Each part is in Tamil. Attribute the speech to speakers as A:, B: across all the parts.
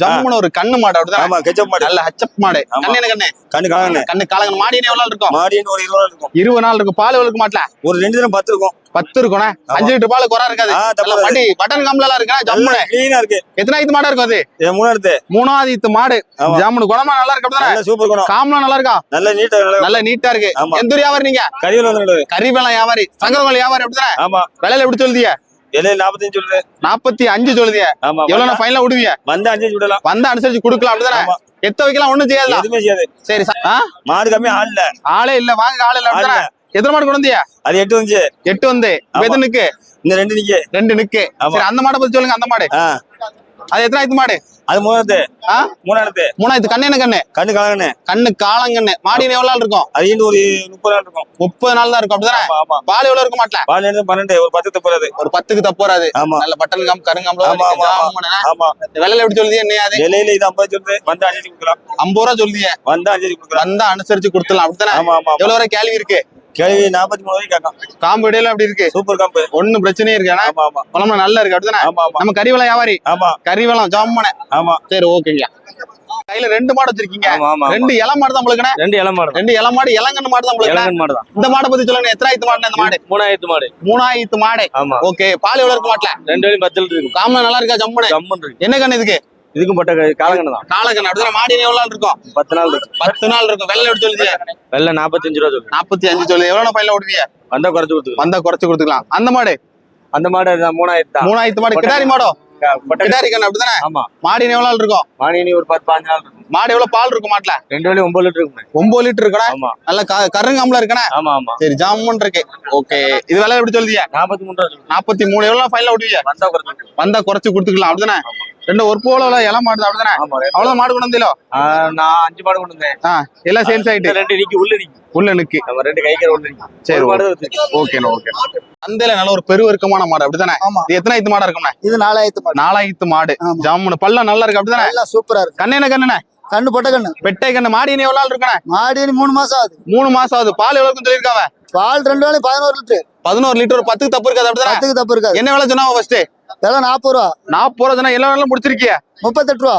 A: ஜம்முன்னு ஒரு கண்ணு மாடு அப்படிதான்.
B: ஆமா கெச்சப் மாடு.
A: நல்ல ஹச்சப் மாடு. கண்ணு என்ன கண்ணு?
B: கண்ணு கலங்கண்ணே
A: கண்ணு காலங்க மாடி எவ்வளவு நாள் இருக்கும்?
B: மாடின்னு ஒரு இருபது நாள் இருக்கும்.
A: இருபது நாள் இருக்கும். பால் எவ்வளவு மாட்டல
B: ஒரு ரெண்டு தினம் பத்து இருக்கும்.
A: பத்து இருக்கும்ண்ணே? அஞ்சு லிட்டர் பால் குறை இருக்காது. வண்டி பட்டன் கம்பல எல்லாம் இருக்கா ஜம்முன்னு.
B: கிளீனா இருக்கு.
A: எத்தனை இது மாடா இருக்கும் அது?
B: மூணாவது
A: மூணாவது இத்து மாடு.
B: ஆமா.
A: ஜம்முன்னு. குணமா நல்லா இருக்கு அப்படிதானே?
B: நல்ல சூப்பர் குணம்.
A: காமலாம் நல்லா இருக்கா?
B: நல்ல நீட்டா நல்ல
A: நல்ல நீட்டா இருக்கு. எந்த வியாபாரி நீங்க?
B: கறிகள் வந்து
A: கறிவேலம் வியாபாரி. சங்கரவல் வியாபாரி அப்படிதானே?
B: ஆமா.
A: விலையில எப்படி சொல்லுதிய
B: இலையில நாற்பத்தஞ்சு சொல்லுது?
A: நாற்பத்தி அஞ்சு சொல்லுதிய.
B: ஆமா
A: எவ்வளவு ஃபைனலா விடுவிய?
B: வந்து அஞ்சு விடலாம்.
A: வந்தா அனுசரிச்சு கொடுக்கலாம் அப்படிதானே. எத்த வைக்கலாம் ஒண்ணும் செய்யாதுல
B: எதுவுமே செய்யாது.
A: சரி?
B: மாடு கம்மி ஆள் இல்ல.
A: ஆளே இல்ல வாங்க ஆளே இல்ல. எத்தனை மாடு கொண்டு வந்தியா?
B: அது எட்டு வந்துச்சு.
A: எட்டு வந்து. எது நிக்கு?
B: இந்த ரெண்டு நிக்க.
A: ரெண்டு நிக்கு. சரி அந்த மாடை பத்தி சொல்லுங்க அந்த மாடு. அது எத்தனை ஆயிரத்து மாடு?
B: அது மூணாவது
A: ஆ?
B: மூணாவது
A: மூணாயிரத்து கண்ணு என்ன கண்ணு?
B: கண்ணு கலங்கண்ணே.
A: கண்ணு காலங்கண்ணு. மாடி எவ்வளவு நாள் இருக்கும்?
B: அது ஒரு முப்பது நாள் இருக்கும்.
A: முப்பது நாள் தான் இருக்கும் அப்படிதானே? பால் எவ்வளவு இருக்க மாட்டல?
B: பால் இருந்து பன்னெண்டு. ஒரு பத்து தப்புறது
A: ஒரு பத்துக்கு தப்பு வராது.
B: ஆமா.
A: நல்ல பட்டன் கம் கருங்கம்பளம்
B: ஆமா, ஆமா,
A: விலையில எப்படி சொல்லுதியா என்ன அது?
B: இலையில இது ஐம்பது சொல்லுது. வந்து அஞ்சு கொடுக்கலாம்.
A: ஐம்பது ரூபா சொல்லுதிய.
B: வந்து அஞ்சு கொடுக்கலாம்.
A: வந்தா அனுசரிச்சு கொடுத்துடலாம் அப்படித்தானே
B: ஆமா ஆமா.
A: எவ்வளவு வரை கேள்வி இருக்கு?
B: கேள்வி நாற்பத்தி மூணு வரைக்கும் கேட்கும்
A: காம்பு இடையில அப்படி இருக்கு.
B: சூப்பர் காம்பு.
A: ஒண்ணும் பிரச்சனையே இருக்கு ஆனா குழம்பு நல்லா இருக்கு. அப்படிதானே? நம்ம கறிவளம் வியாபாரி.
B: ஆமா.
A: கறிவளம் ஜாமனே.
B: ஆமா.
A: சரி ஓகேங்க. கையில ரெண்டு மாடு வச்சிருக்கீங்க. ரெண்டு இளம் மாடு தான் உங்களுக்கு
C: ரெண்டு இளம் மாடு
A: ரெண்டு இளம் மாடு இளங்கன்னு மாடு தான் உங்களுக்கு
C: இளங்கன் மாடு தான்.
A: இந்த மாடை பத்தி சொல்லுங்க எத்தனாயிரத்து மாடு இந்த மாடு?
C: மூணாயிரத்து மாடு.
A: மூணாயிரத்து மாடு.
C: ஆமா.
A: ஓகே. பால் எவ்வளவு இருக்கு மாட்டுல?
C: ரெண்டு வரையும் பத்து லிட்டர் இருக்கும்
A: காமனா நல்லா இருக்கா ஜம்முனு?
C: ஜம்முன் இருக்கு.
A: என்ன கண்ணு இதுக்கு?
C: இதுக்கும் பட்ட காலங்கண்ணு. தான்
A: காலக்கண்ணு அப்படிதான் மாடி எவ்வளவு நாள் இருக்கும்?
C: பத்து நாள் இருக்கு
A: பத்து நாள் இருக்கும். வெள்ளை எப்படி சொல்லுது
C: வெள்ள நாற்பத்தஞ்சு ரூபா சொல்லு
A: நாற்பத்தி அஞ்சு சொல்லு. எவ்வளவு பையில ஓடுவிய
C: வந்தா குறைச்சு கொடுத்துக்கலாம்.
A: வந்தா குறைச்சு கொடுத்துக்கலாம். அந்த மாடு?
C: அந்த மாடு மூணாயிரத்து. தான்
A: மூணாயிரத்து மாடு. கிடாரி மாடோ? கிடாரி கண்ணு அப்படிதானே
C: ஆமா.
A: மாடி எவ்வளவு நாள் இருக்கும்?
C: மானினி ஒரு பத்து பாஞ்சு நாள் இருக்கும்.
A: மாடு எவ்வளவு பால் இருக்கும் மாட்டுல?
C: ரெண்டு வரையும் ஒன்பது லிட்டர் இருக்கும்
A: ஒன்பது லிட்டர் இருக்கணும்
C: ஆமா.
A: நல்ல க- கருங்காம்பல இருக்கணும்
C: ஆமா ஆமா.
A: சரி ஜாமுன் இருக்கு. ஓகே. இது விலை எப்படி சொல்லுதியா
C: நாற்பத்தி மூணு
A: நாற்பத்தி மூணு. எவ்வளவு ஃபைனல் ஓடுவிய
C: வந்தா குறைச்சு.
A: வந்தா குறைச்சு கொடுத்துக்கலாம். அப்படிதானே ரெண்டு ஒரு போல இளம் மாடு அப்படிதானே. அவ்வளவு மாடு கொண்டு வந்தீங்களோ?
C: ஆ, நான் அஞ்சு மாடு கொண்டு வந்தேன்.
A: ஆ எல்லாம் சேல்ஸ் ஆயிட்டு.
C: ரெண்டு நிக்கி உள்ள நிக்கி.
A: உள்ள நிக்கு.
C: நம்ம ரெண்டு கைக்கிற உள்ள நிக்கி.
A: சரி,
C: மாடு.
A: Okay okay. சந்தையில நல்ல ஒரு பெருவர்க்கமான மாடு அப்படிதானே
D: ஆமா.
A: இது எத்தனை ஐத்து மாடா இருக்கும்ண்ணே
D: இது நாலாயிரத்து மாடு.
A: நாலாயிரத்து மாடு. ஜாமுன். பல்ல நல்லா இருக்கு அப்படிதானே
D: நல்லா சூப்பரா இருக்கு.
A: கண்ணு என்ன கண்ணுண்ணே
D: கண்ணு பொட்ட கண்ணு.
A: பெட்டை கண்ணு. மாடி எவ்வளவு நாள் இருக்கண்ணே?
D: மாடி மூணு மாசம் ஆகுது.
A: மூணு மாசம் ஆகுது. பால் எவ்வளவு சொல்லியிருக்காவ
D: பால் ரெண்டு வேலையும் பதினோரு லிட்டரு.
A: பதினோரு லிட்டர் ஒரு பத்துக்கு தப்பு இருக்காது அப்படிதானே
D: பத்துக்கு தப்பு இருக்காது.
A: என்ன வேலை சொன்னாவ ஃபர்ஸ்ட்
D: விலை நாற்பது ரூபா.
A: நாற்பது ரூபா எல்லா வேலையும் முடிச்சிருக்கிய.
D: முப்பத்தெட்டு ரூபா?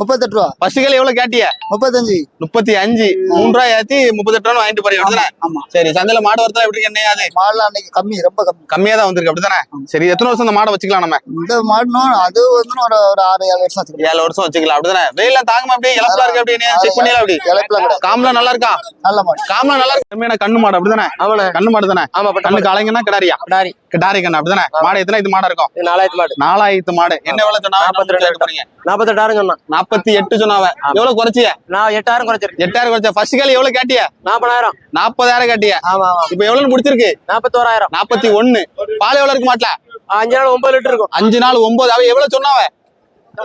D: முப்பத்தெட்டு ரூபா.
A: கேள்வி எவ்வளவு கேட்டிய?
D: முப்பத்தஞ்சு.
A: முப்பத்தி அஞ்சு. மூணு ரூபாய் ஏத்தி முப்பத்தெட்டு ரூபா வாங்கிட்டு போறீங்க
D: ஆமா
A: சரி சந்தையில மாடு வரதா எப்படி என்ன அது?
D: மாடுலாம் அன்னைக்கு கம்மி ரொம்ப கம்மி.
A: கம்மியா தான் வந்திருக்கு அப்படிதானே? சரி எத்தனை வருஷம் அந்த மாடை வச்சுக்கலாம் நம்ம?
D: இந்த மாடுனா அது வந்து ஒரு ஒரு ஆறு ஏழு வருஷம் வச்சுக்கலாம்.
A: ஏழு வருஷம் வச்சுக்கலாம் அப்படிதானே? வெயில தாங்கமா அப்படியே இழப்பா இருக்கு அப்படியே செக் பண்ணிடலாம் அப்படி?
D: இழப்புலாம் கிடையாது.
A: காம்பளா நல்லா இருக்கா?
D: நல்ல மாடு.
A: காம்பளா நல்லா இருக்கு. கம்மியான கண்ணு மாடு அப்படிதானே?
C: ஆமாண்ணே
A: கண்ணு மாடு தானே?
C: ஆமா பட்ட
A: கண்ணு காலைங்கன்னா கிடாரியா?
C: கிடாரி.
A: கிடாரி கண்ணு அப்படிதானே? மாடு எத்தனை இது மாடா இருக்கும்?
C: நாலாயிரத்து மாடு.
A: நாலாயிரத்து மாடு. என்ன எவ்வளவு சொன்னாவ
C: நாற்பத்தி ரெண்டு
A: போறீங்க?
C: நாற்பத்தெட்டாயிரம் சொன்னான்.
A: நாற்பத்தி எட்டு சொன்னாவ எவ்வளவு குறைச்சிய
C: நான் எட்டாயிரம் குறைச்சிருக்கேன்.
A: எட்டாயிரம் குறைச்ச ஃபர்ஸ்ட் கேள்வி எவ்வளவு கேட்டிய?
C: நாற்பதாயிரம்.
A: நாற்பதாயிரம் கேட்டிய.
C: ஆமா ஆமா.
A: இப்ப எவ்வளவு முடிச்சிருக்கு?
C: நாற்பத்தோராயிரம்.
A: நாற்பத்தி ஒண்ணு. பால் எவ்வளவு இருக்கு மாட்டல
C: அஞ்சு நாள் ஒன்பது லிட்டர் இருக்கும்.
A: அஞ்சு நாள் ஒன்பது. அவ எவ்வளவு சொன்னாவ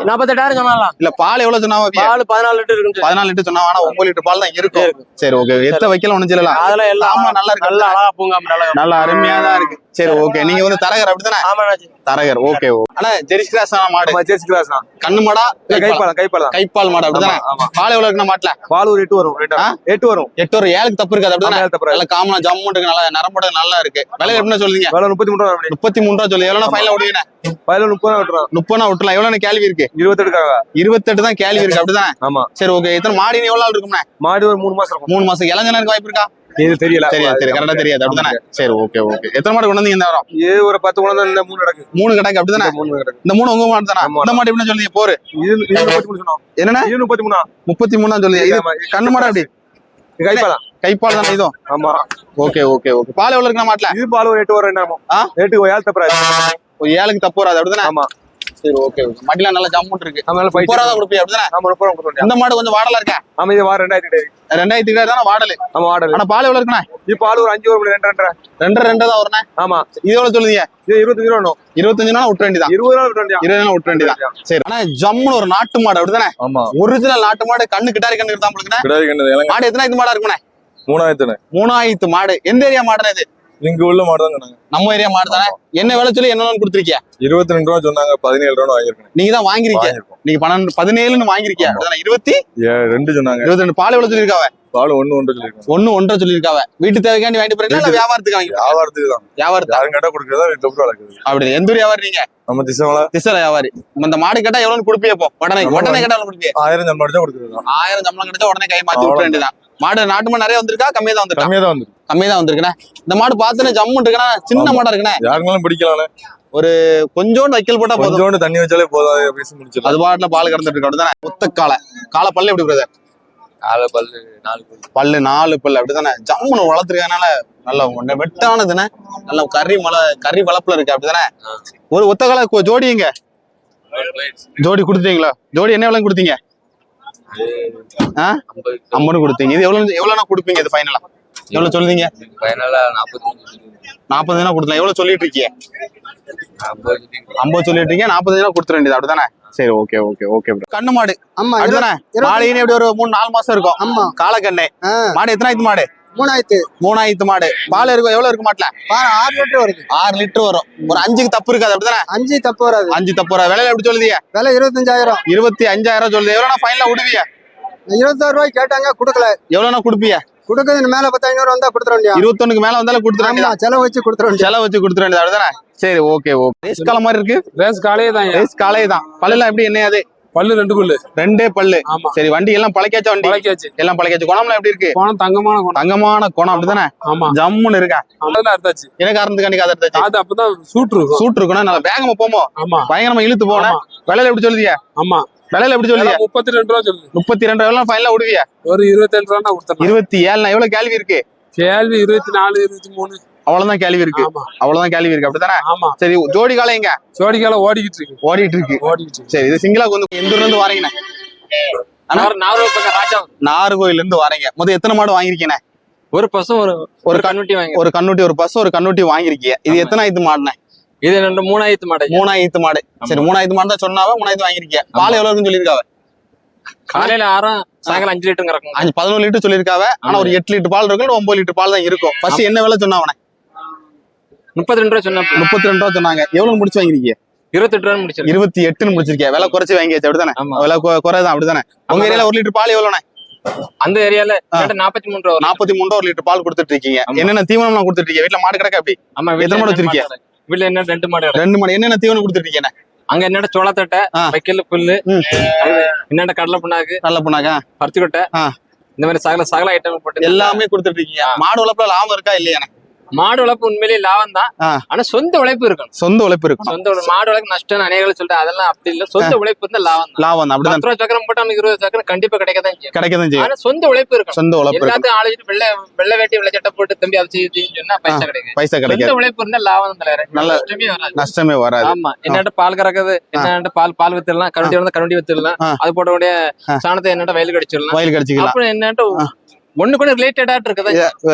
C: நாற்பத்தெட்டாயிரம் சொன்னாலாம்
A: இல்ல பால் எவ்வளவு அவிய?
C: பால் பதினாலு லிட்டர் இருக்கும்
A: பதினாலு லிட்டர் சொன்னா ஆனா ஒன்பது லிட்டர் பால் தான் இருக்கும். சரி ஓகே. எத்த ஒண்ணு சொல்லலாம்
C: அதெல்லாம் எல்லாம்
A: ஆமா, நல்லா இருக்கு.
C: நல்லா அழகா பூங்கா நல்லா
A: நல்லா அருமையா தான் இருக்கு. சரி ஓகே. நீங்க வந்து தரகர் அப்படிதானே
C: ஆமாண்ணாச்சி
A: தரகர் ஓகே ஆனா ஜெரிஸ் கிராஸ் மாடு?
C: ஜெர்சி கிளாஸ் தான்.
A: கண்ணு மாடா? கைப்பால்
C: கைப்பாலம்
A: கைப்பால் மாடு அப்படிதானே
C: ஆமா, ஆமா.
A: பால் எவ்வளவு இருக்குன்னா மாட்டுல?
C: பால் ஒரு எட்டு வரும்? எட்டு வரும்.
A: எட்டு ஒரு ஏழுக்கு தப்பு இருக்காது அப்படிதானே
C: ஆமா, தப்பு
A: நல்ல காமனா ஜம்மு இருக்கு நல்லா நரம்போட நல்லா இருக்கு. விலை எப்படின்னு சொல்லுங்க
C: வேலை முப்பத்தி மூணு ரூபா
A: முப்பத்தி மூணு ரூபா சொல்லி எவ்வளவு ஃபைனல் ஓடுவீங்க
C: முப்பது விட்டுறோம்
A: முப்பது விட்டுலாம். எவ்வளவு கேள்வி இருக்கு? இருபத்தெட்டு தான் கேள்வி இருக்கு. அப்படிதானே?
C: ஆமா.
A: சரி ஓகே. எத்தனை மாடி எவ்வளவு நாள் இருக்கும்ண்ணே?
C: மாடு ஒரு மூணு மாசம்
A: மூணு மாசம். இளைஞனுக்கு வாய்ப்பு இருக்கா?
C: இது தெரியல.
A: தெரியாது தெரியாது. கரெக்டா தெரியாது. அப்படிதானே? சரி ஓகே ஓகே. எத்தனை மாடு கொண்டு இந்த வாரம்?
C: இது ஒரு பத்து குழந்தை இந்த மூணு கிடக்கு.
A: மூணு கடைக்கு. அப்படிதானே?
C: மூணு கிடக்கு.
A: இந்த மூணு உங்க மாடு தானே. இந்த மாடு எப்படின்னு சொல்லுங்க போரு.
C: இது இது முப்பத்தி மூணு முப்பத்தி மூணா.
A: சொல்லுங்க. கண்ணு மாடா அப்படி?
C: இது கைப்பாலம்
A: கைப்பால் தானே இதுவும்?
C: ஆமா.
A: Okay okay okay. பால் எவ்வளவு இருக்குண்ணா மாட்டுல?
C: இது பால் ஒரு எட்டு என்ன
A: ஆ?
C: எட்டுக்கு ஏழு தப்புறாரு
A: ஒரு ஏழுக்கு தப்பு வராது அப்படிதானே?
C: ஆமா.
A: சரி ஓகே ஓகே மடிலாம் நல்லா ஜம்முன் இருக்கு.
C: நம்ம
A: முப்பது ரூபா தான் கொடுப்பீங்க அப்படிதானே?
C: ஆமா முப்பது ரூபா கொடுத்துருவோம்.
A: இந்த மாடு கொஞ்சம் வாடலா இருக்கா?
C: ஆமா இது வாரம் ரெண்டாயிரத்தி
A: ரெண்டாயிரத்தி கிட்ட தானே வாடலு?
C: ஆமா ஆர்டர்
A: ஆனா பால் எவ்வளவு இருக்குண்ணே?
C: இது பால் ஒரு அஞ்சு வரும் ரெண்டு ரெண்டரை.
A: ரெண்டு ரெண்டு தான் வருண்ணே
C: ஆமா.
A: இது எவ்வளவு சொல்லுதீங்க?
C: இது இருபத்தஞ்சு ரூபா
A: இருபத்தஞ்சு நாள் விட்டு வேண்டியதான்
C: இருபது நாள் விட்டு வண்டியா
A: இருபது நாள் விட்டு வேண்டியதான் சரி ஆனா ஜம்முன்னு ஒரு நாட்டு மாடு அப்படிதானே?
E: ஆமா.
A: ஒரிஜினல் நாட்டு மாடு கண்ணு கிட்டாரி கண்ணு உங்களுக்கு
E: கிடாரி கண்டது இளங்க
A: மாடு மாடா இருக்குண்ணே
E: மூணாயிரத்துண்ணே.
A: மூணாயிரத்து மாடு. எந்த ஏரியா மாடுனா இது?
E: இங்க உள்ள மாடு தான் சொன்னாங்க.
A: நம்ம ஏரியா மாடு தானே? என்ன விலை சொல்லி என்ன கொடுத்துருக்கியா?
E: இருபத்தி ரெண்டு ரூபா சொன்னாங்க பதினேழு ரூபா வாங்கியிருக்கேன்.
A: நீங்க தான் வாங்கிருக்கீங்க நீங்க பன்னெண்டு பதினேழுன்னு வாங்கிருக்கியா இருபத்தி?
E: ரெண்டு சொன்னாங்க.
A: இருபத்தி ரெண்டு. பால் எவ்வளவு சொல்லியிருக்காவ?
E: பால் ஒண்ணு ஒன்று சொல்லியிருக்கோம்.
A: ஒண்ணு ஒன்றரை சொல்லியிருக்காவ. வீட்டு தேவைக்காண்டி வாங்கிட்டு போறீங்களா வியாபாரத்துக்கு வாங்கி
E: வியாபாரத்துக்கு தான்.
A: வியாபாரத்துக்கு
E: யாரும் கேட்டா கொடுக்கறதா வீட்டுல போட்டு வளர்க்குறது.
A: அப்படி எந்த ஊர் வியாபாரி நீங்க?
E: நம்ம திசைவள
A: திசல வியாபாரி. இந்த மாடு கேட்டா எவ்வளவு கொடுப்பியே போ உடனே. உடனே கேட்டா கொடுப்பியே
E: ஆயிரம் சம்பளம் தான் கொடுக்கறது
A: ஆயிரம் சம்பளம் கிடைச்சா உடனே கை மாத்தி விட்டுற வேண்டியதான் மாடு நாட்டு மாடு நிறைய வந்திருக்கா? கம்மியா தான் வந்திருக்கா?
E: கம்மியா தான் வந்து
A: கம்மியா தான் வந்திருக்குண்ணே. இந்த மாடு பார்த்தோன்னே ஜம்மு இருக்குண்ணா. சின்ன. மாடா இருக்குண்ணே.
E: யாருனாலும் பிடிக்கலாம்ல
A: கொஞ்சோண்டு வைக்கல் போட்டா
E: கொஞ்சோண்டு தண்ணி வச்சாலே போதும். அதை பேசி முடிச்சிடலாம்?
A: அது பாட்டுல பால் கறந்துட்டு இருக்கு அப்படிதானே? ஒத்த காலை. காலை பல்லு எப்படி பிரதர்
F: நாலு பல்லு நாலு பல்லு.
A: பல்லு நாலு பல்லு. அப்படிதானே? ஜம்முன்னு வளர்த்துருக்கனால நல்ல ஒண்ணு வெட்டானதுண்ணே. நல்ல கறி மலை கறி வளப்புல இருக்கு. அப்படிதானே? ஒரு ஒத்த காலை ஜோடி எங்க? ஜோடி கொடுத்தீங்களா? ஜோடி என்ன விலை கொடுத்தீங்க?
F: ஐம்பது.
A: அம்மனு கொடுத்தீங்க. இது எவ்வளவு எவ்வளவுனா கொடுப்பீங்க இது ஃபைனலா எவ்வளவு சொல்லுதீங்க?
F: ஃபைனலா நாற்பத்தஞ்சு
A: நாற்பதுனா கொடுத்தலாம் எவ்வளவு சொல்லிட்டு இருக்கீங்க?
F: ஐம்பது
A: சொல்லிட்டு இருக்கீங்க. நாற்பதுனா கொடுத்துட வேண்டியது. அப்படிதானே சரி ஓகே ஓகே ஓகே ப்ரோ கண்ணு மாடு.
D: ஆமா
A: அப்படிதானே மாடு எப்படி ஒரு மூணு நாலு மாசம் இருக்கும்?
D: ஆமா.
A: காலக்கண்ணு மாடு எத்தனாயிரத்து மாடு?
D: மூணாயிரத்து.
A: மூணாயிரத்து மாடு. பால் இருக்கும். எவ்வளவு இருக்கு மாட்டுல?
D: ஆறு லிட்டர் வருது.
A: ஆறு லிட்டர் வரும். ஒரு அஞ்சுக்கு தப்பு இருக்காது. அப்படிதானே
D: அஞ்சு தப்பு வராது.
A: அஞ்சு தப்பு வரும் விலையில எப்படி சொல்லுதீங்க?
D: விலை இருபத்தஞ்சாயிரம்.
A: இருபத்தி அஞ்சாயிரம் சொல்லுது எவ்வளவு ஃபைனலா விடுவீங்க?
D: இருபத்தாறு ரூபாய் கேட்டாங்க கொடுக்கல.
A: எவ்வளவு கொடுப்பீங்க?
D: கொடுக்கறது மேல பத்து ஐநூறு வந்தா கொடுத்துட வேண்டியா
A: இருபத்தொன்னுக்கு மேல வந்தாலும் கொடுத்துட
D: செலவு வச்சு கொடுத்துட வேண்டியா
A: செலவு வச்சு கொடுத்துட வேண்டியது? அப்படிதானே சரி ஓகே ஓகே ரேஸ் காலம் மாதிரி இருக்கு?
G: ரேஸ் காலையே தான்
A: ரேஸ் காலே தான். பல்லெல்லாம் எப்படி என்ன அது?
G: பல்லு ரெண்டு பல்லு.
A: ரெண்டே பல்லு.
G: ஆமா.
A: சரி வண்டி எல்லாம் பழக்காச்ச வண்டி?
G: பழக்காச்சு
A: எல்லாம் பழக்காச்சு குணம்லாம் எப்படி இருக்கு?
G: குணம் தங்கமான குணம்.
A: தங்கமான குணம் அப்படிதானே?
G: ஆமா
A: ஜம்முன்னு இருக்கா?
G: அதெல்லாம் அறுத்தாச்சு.
A: என்ன காரணத்துக்காண்டி அதை எடுத்தாச்சு
G: அது அப்பதான் சூட் இருக்கும்.
A: சூட் இருக்கணும் நல்லா வேகமா போமோ?
G: ஆமா.
A: பயங்கரமா இழுத்து போனேன். விலையில எப்படி சொல்லுதியா?
G: ஆமா.
A: விலையில எப்படி
G: விலை முப்பத்தி ரெண்டு ரூபா சொல்லுது.
A: முப்பத்தி ரெண்டு எவ்வளவு ஃபைனலா விடுவியா?
G: ஒரு இருபத்தேழு ரூபா கொடுத்தேன்
A: இருபத்தி ஏழுனா எவ்வளவு கேள்வி இருக்கு?
G: கேள்வி இருபத்தி நாலு இருபத்தி மூணு
A: அவ்வளவுதான் கேள்வி இருக்கு.
G: ஆமா.
A: அவ்வளவுதான் கேள்வி இருக்கு. அப்படித்தானே?
G: ஆமா.
A: சரி ஜோடி காலம் எங்க?
G: சோடிக்கால ஓடிக்கிட்டு இருக்கு.
A: ஓடிட்டு இருக்கு.
G: ஓடிக்கிட்டு இருக்கு.
A: சரி இது சிங்கிளா வந்து எந்த ஊர்ல இருந்து வரீங்கண்ணே நாகர்கோயில்ல இருந்து வரீங்க. மொத்தம் எத்தனை மாடு வாங்கிருக்கீங்க
F: ஒரு பசம் ஒரு
A: ஒரு
F: ஒரு
A: கண்-
F: கண்ணுட்டி வாங்கி
A: ஒரு கண்ணுட்டி ஒரு பஸ் ஒரு கண்ணுட்டி வாங்கிருக்கீங்க இது. எத்தனை ஆயிரத்து மாடுண்ணே?
F: இது ரெண்டு மூணாயிரத்து மாடை.
A: மூணாயிரத்து மாடு. சரி மூணாயிரத்து மாடு தான் சொன்னாவ? மூணாயிரத்து வாங்கிருக்கீங்க பால் எவ்வளவு இருக்குன்னு சொல்லியிருக்காவ?
F: காலையில ஆறும் சாயங்காலம் அஞ்சு லிட்டர் இறக்கும்
A: அஞ்சு பதினோரு லிட்டர் சொல்லியிருக்காவ? ஆனா ஒரு எட்டு லிட்டர் பால் இருக்கும் ஒன்பது லிட்டர் பால் தான் இருக்கும். ஃபர்ஸ்ட் என்ன விலை சொன்னாவனே
F: முப்பத்தி ரெண்டு ரூபா சொன்ன
A: முப்பத்தி ரெண்டு ரூபா சொன்னாங்க. எவ்வளவு முடிச்சு வாங்கிருக்கீங்க
F: இருபத்தெட்டு ரூபா முடிச்சிருக்கு
A: இருபத்தி எட்டுன்னு முடிச்சிருக்கீங்க விலை குறைச்சு வாங்கியாச்சு அப்படிதானே விலை குறைதான் அப்படிதானே உங்க. ஏரியால ஒரு லிட்டர் பால் எவ்வளோண்ணே
F: அந்த ஏரியால. நாற்பத்தி மூணு ரூபா.
A: நாற்பத்தி மூணு ரூபா ஒரு லிட்டர் பால் கொடுத்துட்டு இருக்கீங்க. என்னென்ன தீவனம்லாம் கொடுத்துட்டு இருக்கீங்க? வீட்டுல மாடு கிடக்க அப்படி
F: ஆமா
A: எத்தனை மாடு வச்சிருக்கீங்க?
F: வீட்டுல என்ன ரெண்டு மாடு.
A: ரெண்டு மாடு என்னென்ன தீவனம் கொடுத்துட்டு இருக்கீங்க
F: அங்க என்னோட சோளத்தட்டை. வைக்கல் புல்லு. என்னோட கடலை புண்ணாக்கு
A: நல்ல பொண்ணாங்க
F: பருத்தி கொட்டை
A: ஆ.
F: இந்த மாதிரி சகல சகல ஐட்டம் போட்டு
A: எல்லாமே கொடுத்துட்டு இருக்கீங்க மாடு வளர்ப்புல லாபம் இருக்கா இல்லையா
F: மாடு வளர்ப்பு உண்மையிலேயே லாபம் தான். ஆனா சொந்த உழைப்பு இருக்கணும்.
A: சொந்த உழைப்பு இருக்கணும்.
F: சொந்த உழைப்பு. மாடு வளர்க்க நஷ்டம் அநேகம் சொல்லிட்டு அதெல்லாம் அப்படி இல்ல. சொந்த உழைப்பு இருந்தா லாபம் தான்.
A: லாபம் தான்.
F: பத்து ரூபா சக்கரம் போட்டு நமக்கு இருபது சக்கரம் கண்டிப்பா கிடைக்கதான் செய்யும்.
A: கிடைக்கதான் செய்யும்.
F: ஆனா சொந்த உழைப்பு இருக்கணும்.
A: சொந்த உழைப்பு
F: எல்லாத்தையும் ஆளுகிட்டு வெள்ளை வெள்ளை வேட்டி வெள்ளை சட்டை போட்டு தம்பி அதை சொன்னா பைசா கிடைக்கும்
A: பைசா
F: சொந்த
A: கிடைக்காது.
F: உழைப்பு இருந்தா லாபம் தான்.
A: நல்ல-
F: நஷ்டமே வராது.
A: நஷ்டமே வராது.
F: ஆமா. என்னட்ட பால் கறக்குது என்னட்ட பால் பால் வித்துடலாம். கரண்டி இருந்தா கரண்டி வித்துடலாம். அது போட்டக்கூடிய
A: ஆ.
F: சாணத்தை என்னட்ட வயலுக்கு அடிச்சிடலாம்.
A: வயல் கிடைச்சிக்கலாம்
F: அப்புறம் என்னட்ட ஒண்ணு கூட ரிலேட்டடா இருக்குது.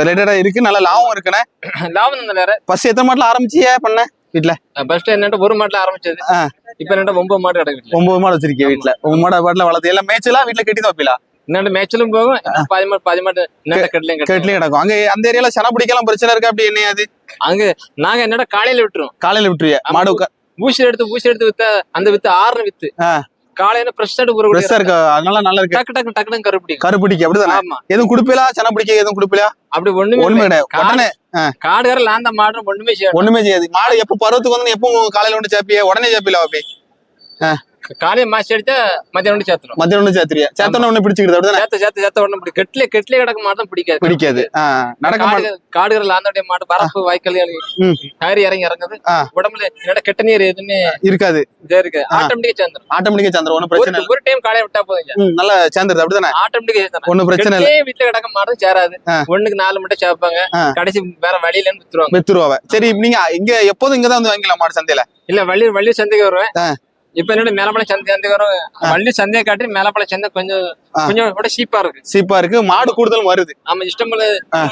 A: ரிலேட்டடா இருக்கு நல்ல லாபம் இருக்குண்ணே.
F: லாபம் தான் வேற?
A: ஃபர்ஸ்ட் எத்தனை மாட்டுல ஆரம்பிச்சியே பண்ண? வீட்டுல
F: ஃபர்ஸ்ட் என்னட்ட ஒரு மாட்டுல ஆரம்பிச்சது. இப்ப என்னட்ட ஒன்பது மாடு கிடக்கு
A: ஒன்பது மாடு வச்சிருக்கீங்க வீட்டுல ஒன்பது மாடு பாட்டுல வளர்த்து எல்லாம் மேய்ச்சலா வீட்டுல கட்டி வைப்பீங்களா
F: என்னட்ட மேய்ச்சலும் போகும் பாதி மாடு பாதி மாடு என்னட்ட கட்டலையும் கட்டலாம்
A: கேட்லயும் கிடக்கும். அங்க அந்த ஏரியால சென பிடிக்கலாம் பிரச்சனை இருக்கா அப்படி என்ன அது?
F: அங்க நாங்க என்னட்ட காலையில விட்டுருவோம்.
A: காலையில விட்டுருவிய?
F: ஆமா.
A: மாடு
F: ஊசி எடுத்து ஊசி எடுத்து வித்தா அந்த வித்து ஆறு வித்து. காலையில ஃப்ரெஷ் எடுத்து ஒரு
A: ஃப்ரெஷ்ஷா இருக்கு? அதனால நல்லா இருக்கு.
F: டக்கு டக்கு டக்குனு கருப்பிடி
A: கருப்பிடிக்கு அப்படிதானே?
F: ஆமா.
A: எதுவும் குடுப்பீங்களா சென பிடிக்க எதுவும் குடுப்பீங்களா
F: அப்படி ஒண்ணுமே
A: ஒண்ணுமே. கிடையாது
F: காடுகார லாந்த மாடு ஒண்ணுமே செய்யணும்
A: ஒண்ணுமே செய்யாது. மாடு எப்ப பருவத்துக்கு வந்து எப்போ காலையில ஒன்று சேப்பிய உடனே சேப்பில வாப்பி
F: காலையில மாசி அடிச்சா மத்தியானம் ஒண்ணு சேர்த்துரும்.
A: மத்தியானம் ஒன்று சேத்துறியா சேத்தன ஒண்ணு பிடிச்சிக்கிது அப்படிதானே?
F: சேர்த்து சேர்த்து சேர்த்த உடனே பிடி கெட்டிலே கெட்டிலே கிடக்க மாட்டோம் பிடிக்காது.
A: பிடிக்காது. ஆ, நடக்க மாட்டேன்.
F: காடு காடுகள் லாந்தோடைய மாடு பரப்பு வாய்க்கால்
A: ம்.
F: கயிறு இறங்கி இறங்குது.
A: ஆ.
F: உடம்புல என்னோட கெட்ட நீர் எதுவுமே
A: இருக்காது.
F: இதே இருக்கு. ஆட்டோமேட்டிக்கா சேர்ந்துரும்.
A: ஆட்டோமேட்டிக்கா சந்திரம் ஒன்றும் பிரச்சனை
F: ஒரு- ஒரு டைம் காலையில விட்டா போதும்
A: ம், நல்லா சேர்ந்துருது அப்படிதானே?
F: ஆட்டோமேட்டிக்கா
A: ஒன்றும் பிரச்சனை இல்லை.
F: கெட்டிலே வீட்டுல கிடக்க மாடும் சேராது.
A: ஆ.
F: ஒண்ணுக்கு நாலு மட்டும் சேர்ப்பாங்க.
A: ஆ.
F: கடைசி வேற வழியிலன்னு வித்துருவாங்க.
A: வித்துருவாவ சரி நீங்க இங்க எப்போதும் இங்க தான் வந்து வாங்கிக்கலாம் மாடு சந்தையில?
F: இல்ல வள்ளி வள்ளி சந்தைக்கு வருவேன்.
A: ஆ.
F: இப்ப என்னோட மேலப்பழ சந்தை சந்தைக்கு வரும். வள்ளி சந்தையை காட்டி மேலப்பழ சந்தை கொஞ்சம். கொஞ்சம் கூட சீப்பா இருக்கு.
A: சீப்பா இருக்கு. மாடு கூடுதல் வருது.
F: ஆமா இஷ்டம் போல.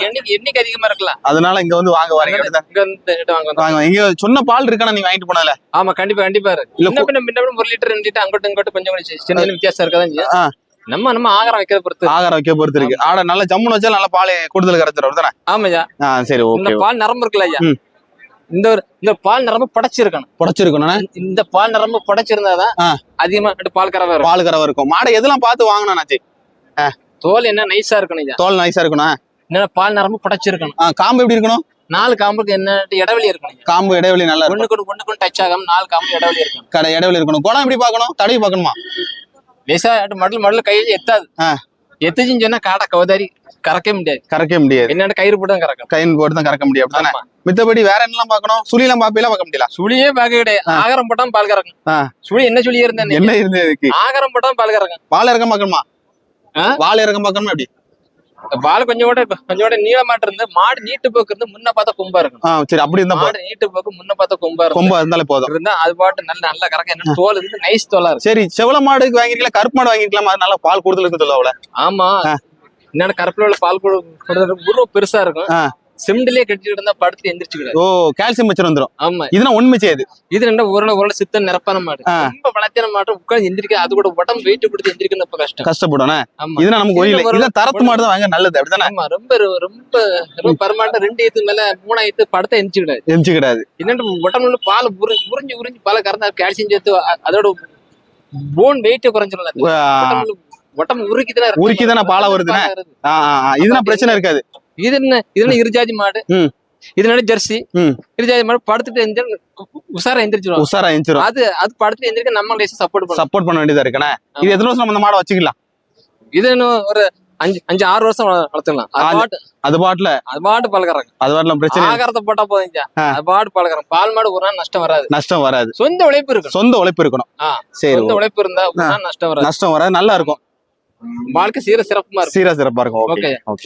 F: எண்ணிக்கை எண்ணிக்கை அதிகமா இருக்கலாம்.
A: அதனால இங்க வந்து வாங்க வரீங்க
F: இங்க வந்து வாங்க.
A: வாங்க. இங்க சொன்ன பால் இருக்கானா நீங்க வாங்கிட்டு போனல?
F: ஆமா கண்டிப்பா கண்டிப்பா இருக்கு.
A: இல்ல,
F: பின்ன பின்ன ஒரு லிட்டர் ரெண்டு லிட்டர் அங்கிட்டு இங்கிட்டு கொஞ்சம் கொஞ்சம் சின்ன சின்ன வித்தியாசம் இருக்கதான். நம்ம நம்ம ஆகாரம் வைக்கிறத பொறுத்து.
A: ஆகாரம் வைக்க பொறுத்து இருக்கு. ஆடை நல்லா ஜம்முன்னு வச்சா நல்லா பால் கூடுதல் கரைச்சிடும் தானே
F: ஆமாய்யா.
A: சரி ஓகே
F: பால் நரம்பு இருக்குல்ல ஐயா. இந்த ஒரு இந்த பால் நரம்பு படைச்சிருக்கணும்.
A: புடச்சிருக்கணும்
F: இந்த பால் நரம்பு படைச்சிருந்தாதான். அதிகமா பால் கறவை
A: பால் கறவை இருக்கும். மாடை எதெல்லாம் பார்த்து வாங்கணும் நாச்சி?
F: தோல் என்ன நைஸா இருக்கணும்
A: தோல் நைஸா இருக்கணும்
F: என்னன்னா பால் நரம்பு படைச்சிருக்கணும்.
A: காம்பு எப்படி இருக்கணும்?
F: நாலு காம்புக்கு என்ன இடைவெளி இருக்கணும்.
A: காம்பு இடைவெளி நல்லா
F: ஒண்ணுக்கு ஒண்ணு- ஒண்ணுக்கு டச் ஆகாம நாலு காம்பு இடைவெளி இருக்கணும்.
A: கடை இடைவெளி இருக்கணும். குடம் எப்படி பார்க்கணும்? தடவி பார்க்கணுமா?
F: லேசா மடல் மடல் கையில எத்தாது. எத்துச்சுன்னு சொன்னா காடை கவதாரி கறக்க முடியாது.
A: கறக்க முடியாது.
F: என்னோட கயிறு போட்டு தான் கறக்கும்
A: கையின் போட்டு தான் கறக்க முடியும். அப்படிதானே
F: ஆமா.
A: மித்தபடி வேற என்னலாம் பார்க்கணும்? சுழிலாம் பாப்பீங்களா பார்க்க முடியல
F: சுழியே பார்க்க கிடையாது. ஆகாரம் போட்டாம பால் கறக்கும். சுழி என்ன சுழி இருந்தேன்
A: என்ன? இருந்து இதுக்கு
F: ஆகாரம் போட்டாம பால் கறக்கும்.
A: வால் இறக்கம் பார்க்கணுமா? வால் இறக்கம் பார்க்கணுமா எப்படி?
F: பால் கொஞ்சம் கூட கொஞ்சம் கூட நீளமாட்டு இருந்து மாடு நீட்டு போக்கு இருந்து முன்ன பார்த்தா கொம்பா இருக்கும்
A: சரி அப்படி இருந்தா.
F: மாடு நீட்டு போக்கு முன்ன பார்த்தா கொம்பா இருக்கும்
A: கொம்பா இருந்தாலே போதும்.
F: இருந்தா அது பாட்டு நல்ல நல்ல கறக்க. என்ன தோல் இருந்து நைஸ் தோலா இருக்கும்
A: சரி செவல மாடுக்கு வாங்கிருக்கலாம் கருப்பு மாடு வாங்கிருக்கலாம் அது நல்லா பால் கூடுதல் இருக்கு சொல்ல
F: ஆமா.
A: ஆ.
F: என்னோட கருப்பில உள்ள பால் கொடு உருவம் பெருசா இருக்கும்.
A: ஆ.
F: சிமெண்ட்லயே கட்டிட்டு இருந்தா படுத்து எந்திரிச்சுக்கிறாரு
A: ஓ கால்சியம் வச்சு வந்துரும்.
F: ஆமா.
A: இதுனா உண்மை செய்யுது.
F: இது ரெண்டா ஒரு ஒரு சித்தம் நிரப்பான மாடு.
A: ஆ.
F: ரொம்ப வளர்த்தியான மாடு உட்கார்ந்து எந்திரிக்க அது கூட உடம்பு வெயிட் கொடுத்து எந்திரிக்கணும் இப்ப கஷ்டம்.
A: கஷ்டப்படும்
F: ஆமா.
A: இதுனா நமக்கு
F: ஒரு-
A: இதுல தரத்து மாடு தான் வாங்க நல்லது அப்படிதானே?
F: ஆமா ரொம்ப ரொம்ப ரொம்ப பரமாட்ட ரெண்டு ஏத்து மேல மூணாயிரத்து படத்தை எந்திரிச்சுக்கிடாது.
A: எரிச்சு கிடையாது
F: என்னட்டு உடம்புல பால் உறிஞ்சு உறிஞ்சு பால கறந்தா கால்சியம் சேர்த்து அதோட போன் வெயிட் குறைஞ்சிடும் உடம்பு உருக்கிதானே.
A: உருக்கிதானே பாலா வருதுண்ணே?
F: பாலா வருது.
A: ஆ, ஆ, ஆ. இதுனா பிரச்சனை இருக்காது.
F: இது என்ன? இது என்ன இருஜாதி மாடு?
A: ம்.
F: இது என்ன ஜெர்சி. இருஜாதி மாடு படுத்துட்டு எந்திரி உசாரா எந்திரிச்சிடும்
A: உஷாரா எஞ்சிரும்
F: அது அது படுத்துட்டு எந்திரிக்க நம்ம லேசா சப்போர்ட்
A: சப்போர்ட் பண்ண வேண்டியதா இருக்குண்ணே? இது எத்தனை வருஷம் நம்ம மாடை வச்சுக்கலாம்?
F: இது இன்னும் ஒரு அஞ்சு அஞ்சு ஆறு வருஷம் வள- வளர்த்துக்கலாம். அது பாட்டு.
A: அது பாட்டுல?
F: அது பாட்டு பழகிறாங்க
A: அது பாட்டுல பிரச்சனை.
F: ஆகாரத்தை போட்டா போதுங்க. அது பாட்டு பழகிறாங்க பால் மாடு ஒரு நாள் நஷ்டம் வராது.
A: நஷ்டம் வராது.
F: சொந்த உழைப்பு இருக்கணும்.
A: சொந்த உழைப்பு இருக்கணும். சரி
F: சொந்த உழைப்பு இருந்தா நஷ்டம் வராது.
A: நஷ்டம் வராது. நல்லா இருக்கும்.
F: வாழ்க்கை சீர சிறப்புமா இருக்கும்.
A: சீரா சிறப்பா இருக்கும்.
F: ஓகே.
A: ஓகே.